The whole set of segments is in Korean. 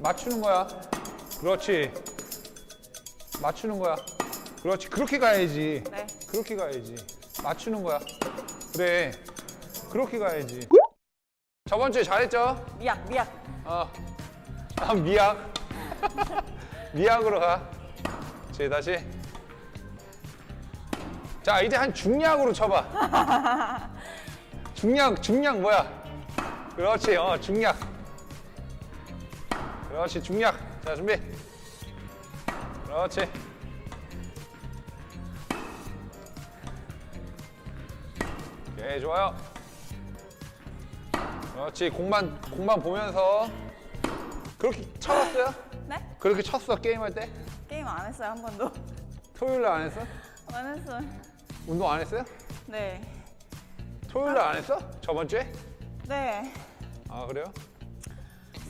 맞추는 거야. 그렇지. 맞추는 거야. 그렇지. 그렇게 가야지. 네. 그렇게 가야지. 맞추는 거야. 그래. 그렇게 가야지. 저번 주에 잘했죠? 미약, 미약. 어. 아, 미약. 미약으로 가. 자, 다시. 자, 이제 한 중량으로 쳐봐. 중량, 중량 뭐야? 그렇지, 어, 중량. 그렇지, 중량. 자, 준비. 그렇지. 오케이, 좋아요. 그렇지, 공만, 공만 보면서. 그렇게 쳐봤어요? 네? 그렇게 쳤어, 게임할 때? 게임 안 했어요, 한 번도. 토요일 날 안 했어? 안 했어요. 운동 안 했어요? 네. 토요일 날 안 했어? 저번 주에? 네. 아, 그래요?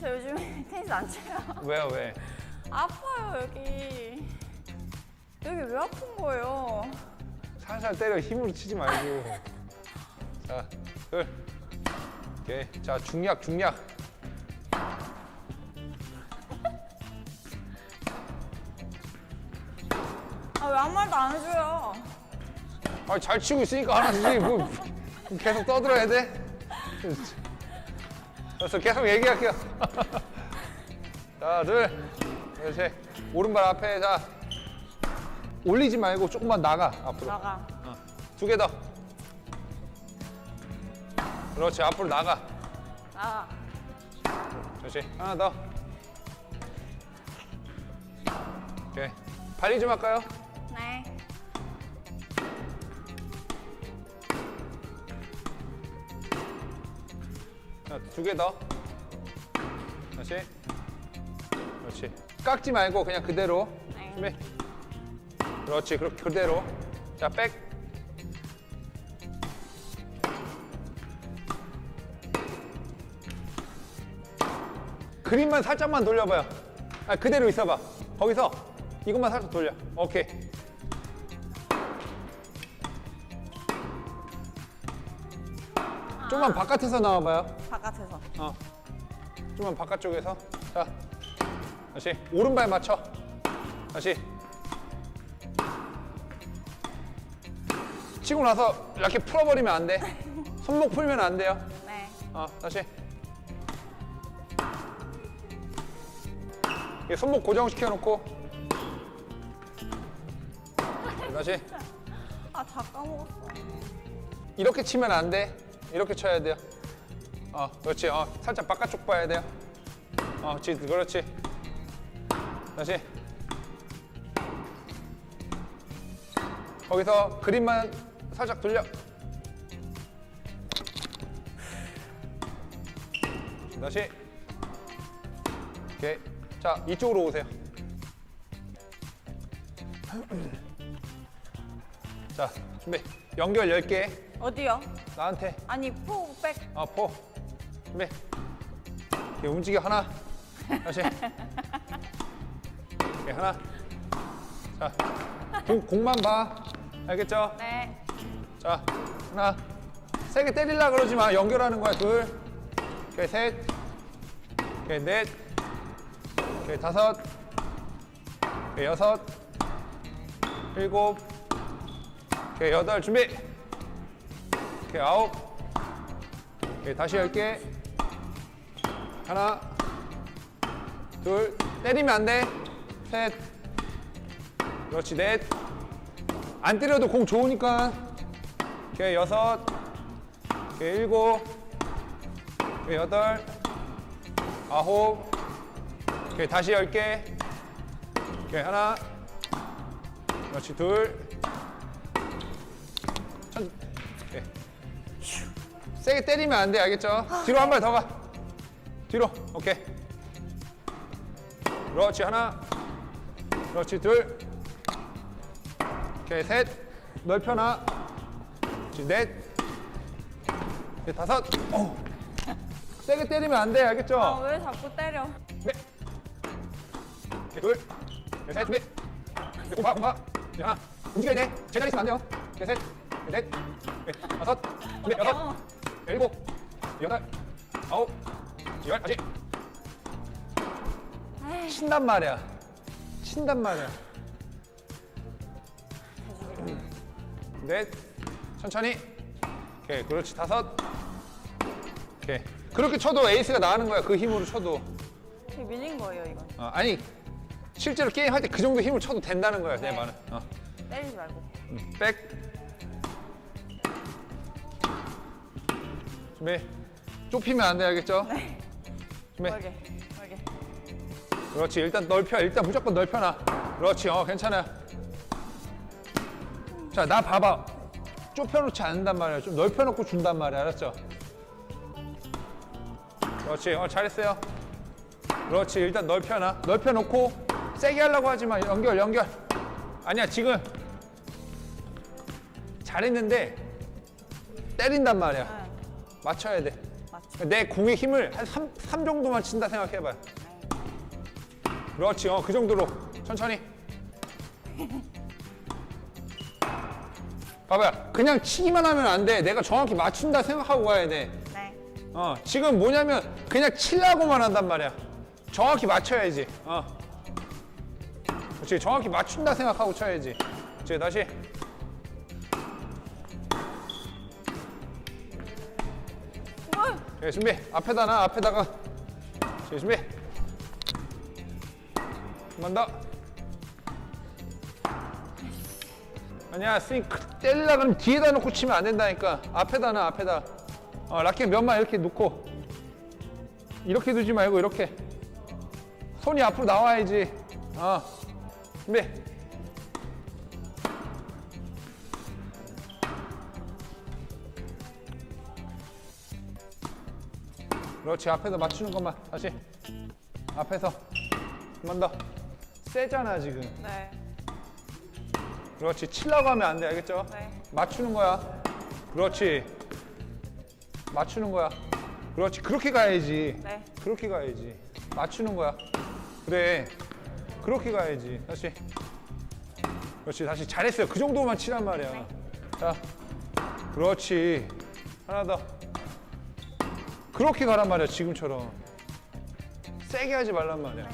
저 요즘 테니스 안 쳐요. 왜요, 왜? 아파요, 여기. 여기 왜 아픈 거예요? 살살 때려 힘으로 치지 말고. 자, 둘. 오케이. 자, 중약, 중약. 아, 왜 아무 말도 안 해줘요? 아, 잘 치고 있으니까 하나 주지. 뭐, 계속 떠들어야 돼? 그래서 계속 얘기할게요. 자, 둘. 그렇지. 오른발 앞에, 자. 올리지 말고 조금만 나가, 앞으로. 나가. 두 개 더. 그렇지, 앞으로 나가. 나가. 그렇지, 하나 더. 오케이. 발리 좀 할까요? 두 개 더. 다시. 그렇지. 깎지 말고 그냥 그대로. 네. 준비. 그렇지, 그렇게 그대로. 자, 백. 그림만 살짝만 돌려봐요. 아, 그대로 있어봐. 거기서 이것만 살짝 돌려. 오케이. 좀만 바깥에서 나와봐요. 바깥에서. 어. 좀만 바깥쪽에서. 자. 다시. 오른발 맞춰. 다시. 치고 나서 이렇게 풀어버리면 안 돼. 손목 풀면 안 돼요. 네. 어, 다시. 이게 손목 고정시켜 놓고. 다시. 아, 다 까먹었어. 이렇게 치면 안 돼. 이렇게 쳐야 돼요. 어, 그렇지. 어, 살짝 바깥쪽 봐야 돼요. 어, 그렇지. 그렇지. 다시. 거기서 그림만 살짝 돌려. 다시. 오케이. 자, 이쪽으로 오세요. 자, 준비. 연결 10개. 어디요? 나한테. 아니, 포, 백. 아, 포. 준비. 오케이, 움직여. 하나. 다시. 오케이, 하나. 자, 공, 공만 봐. 알겠죠? 네. 자, 하나. 세게 때리려 그러지 마. 연결하는 거야. 둘. 오케이, 셋. 오케이, 넷. 오케이, 다섯. 오케이, 여섯. 일곱. 오케이, 여덟. 준비. 오케이, 아홉. 오케이, 다시 열 개. 하나. 둘. 때리면 안 돼. 셋. 그렇지, 넷. 안 때려도 공 좋으니까. 오케이, 여섯. 오케이, 일곱. 오케이, 여덟. 아홉. 오케이, 다시 열 개. 오케이, 하나. 그렇지, 둘. 천. 오케이. 슈. 세게 때리면 안 돼, 알겠죠? 뒤로 한 발 더 가. 뒤로. 오케이. 그렇지, 하나. 그렇지, 둘. 오케이, 셋. 넓혀놔. 그렇지, 넷. 오케이, 다섯. 어. 세게 때리면 안 돼, 알겠죠? 아, 왜 자꾸 때려? 넷. 오케이, 둘. 오케이, 셋, 준비. 오케이, 공파, 공파. 오케이, 하나. 움직여야 돼. 제자리 있으면 안 돼요. 오케이, 셋. 오케이, 넷. 오케이, 다섯. 오케이, 여섯. 어. 일곱. 여덟. 아홉. 열. 에이. 친단 말이야. 친단 말이야. 넷. 천천히. 오케이. 그렇지. 다섯. 오케이. 그렇게 쳐도 에이스가 나가는 거야. 그 힘으로 쳐도. 되게 밀린 거예요, 이건. 어, 아니 실제로 게임 할 때 그 정도 힘을 쳐도 된다는 거야. 내 네. 말은. 어. 때리지 말고. 음, 백. 준비. 좁히면 안 돼, 알겠죠? 네. 준비. 멀게, 멀게. 그렇지. 일단 넓혀. 일단 무조건 넓혀놔. 그렇지. 어, 괜찮아. 자, 나 봐봐. 좁혀놓지 않는단 말이야. 좀 넓혀놓고 준단 말이야. 알았죠? 그렇지. 어, 잘했어요. 그렇지. 일단 넓혀놔. 넓혀놓고 세게 하려고 하지 마. 연결, 연결. 아니야, 지금 잘했는데 때린단 말이야. 네. 맞춰야 돼. 맞죠. 내 공의 힘을 한 3, 삼 정도만 친다 생각해봐요. 그렇지, 어, 그 정도로 천천히. 봐봐요. 그냥 치기만 하면 안 돼. 내가 정확히 맞춘다 생각하고 가야 돼. 네. 어, 지금 뭐냐면 그냥 치려고만 한단 말이야. 정확히 맞춰야지. 어. 그렇지, 정확히 맞춘다 생각하고 쳐야지. 그렇지, 다시. 뭘? 네, 준비. 앞에다 놔, 앞에다가. 자, 준비. 한번 더. 아니야, 스윙 크- 때리려 그러면 뒤에다 놓고 치면 안 된다니까. 앞에다 놔, 앞에다. 어, 라켓 몇만 이렇게 놓고. 이렇게 두지 말고, 이렇게. 손이 앞으로 나와야지. 어. 준비. 그렇지 앞에서 맞추는 것만. 다시. 앞에서. 한 번 더. 세잖아 지금. 네. 그렇지 치려고 하면 안 돼 알겠죠? 네. 맞추는 거야. 그렇지. 맞추는 거야. 그렇지 그렇게 가야지. 네. 그렇게 가야지. 맞추는 거야. 그래. 그렇게 가야지. 다시. 그렇지 다시 잘했어요. 그 정도만 치란 말이야. 자 그렇지. 하나 더 그렇게 가란 말이야 지금처럼. 세게 하지 말란 말이야